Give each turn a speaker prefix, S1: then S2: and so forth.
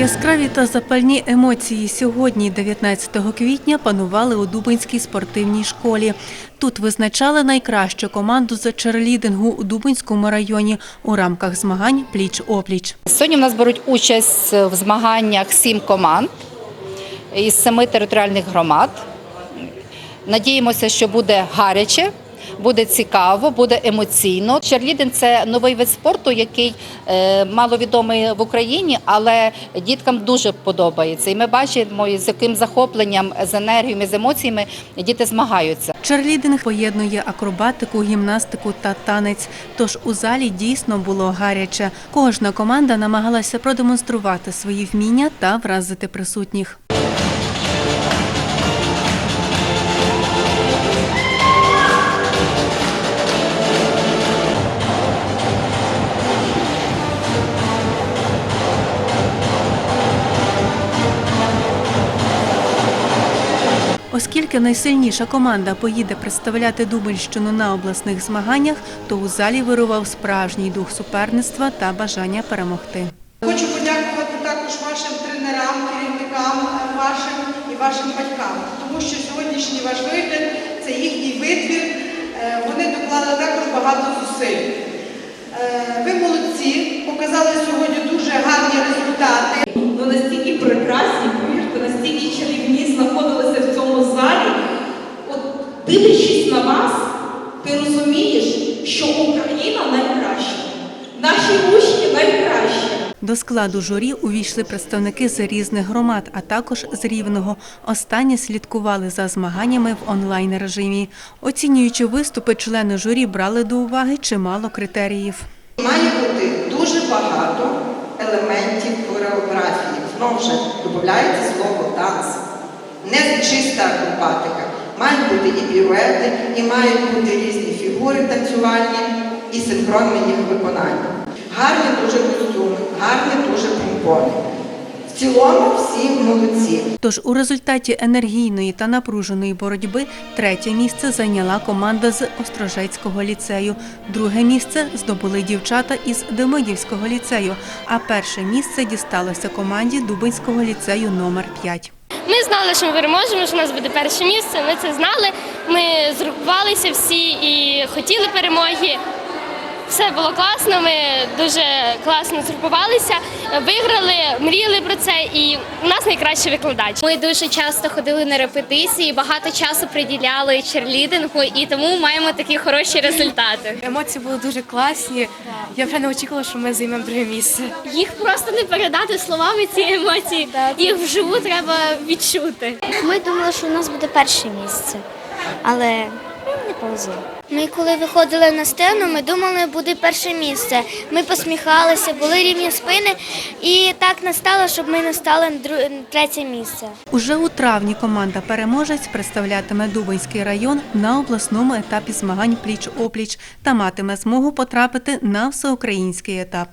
S1: Яскраві та запальні емоції сьогодні, 19 квітня, панували у Дубинській спортивній школі. Тут визначали найкращу команду з черлідингу у Дубинському районі у рамках змагань пліч-опліч.
S2: Сьогодні в нас беруть участь в змаганнях сім команд із семи територіальних громад. Надіємося, що буде гаряче, буде цікаво, буде емоційно. Черлідинг – це новий вид спорту, який е, маловідомий в Україні, але діткам дуже подобається. І ми бачимо, з яким захопленням, з енергією, з емоціями діти змагаються.
S1: Черлідинг поєднує акробатику, гімнастику та танець. Тож у залі дійсно було гаряче. Кожна команда намагалася продемонструвати свої вміння та вразити присутніх. Оскільки найсильніша команда поїде представляти Дубинщину на обласних змаганнях, то у залі вирував справжній дух суперництва та бажання перемогти.
S3: Хочу подякувати також вашим тренерам, керівникам вашим і вашим батькам, тому що сьогоднішній ваш вигляд
S4: дивлячись на вас, ти розумієш, що Україна найкраща, наші учні найкращі.
S1: До складу журі увійшли представники з різних громад, а також з Рівного. Останні слідкували за змаганнями в онлайн режимі. Оцінюючи виступи, члени журі брали до уваги чимало критеріїв.
S3: Має бути дуже багато елементів хореографії. Знову ж додається слово танц. Не чиста акробатика. Мають бути і піруети, і мають бути різні фігури танцювальні і синхронне їх виконання. Гарні дуже костюми, гарні дуже помпони. В цілому всі молодці.
S1: Тож у результаті енергійної та напруженої боротьби третє місце зайняла команда з Острожецького ліцею. Друге місце здобули дівчата із Демидівського ліцею, а перше місце дісталося команді Дубинського ліцею номер 5.
S5: Ми знали, що ми переможемо, що у нас буде перше місце. Ми це знали. Ми згрупувалися всі і хотіли перемоги. Все було класно. Ми дуже класно згрупувалися, виграли, мріяли про це. І у нас найкращий викладач.
S6: Ми дуже часто ходили на репетиції, багато часу приділяли черлідингу, і тому маємо такі хороші результати.
S7: Емоції були дуже класні. Я вже не очікувала, що ми займемо друге місце.
S5: Їх просто не передати словами ці емоції. Їх вживу треба відчути.
S8: Ми думали, що у нас буде перше місце, але не повезло. Ми коли виходили на сцену, ми думали, буде перше місце. Ми посміхалися, були рівні спини, і так настало, щоб ми не стали на третє місце.
S1: Уже у травні команда переможець представлятиме Дубинський район на обласному етапі змагань пліч-опліч та матиме змогу потрапити на всеукраїнський етап.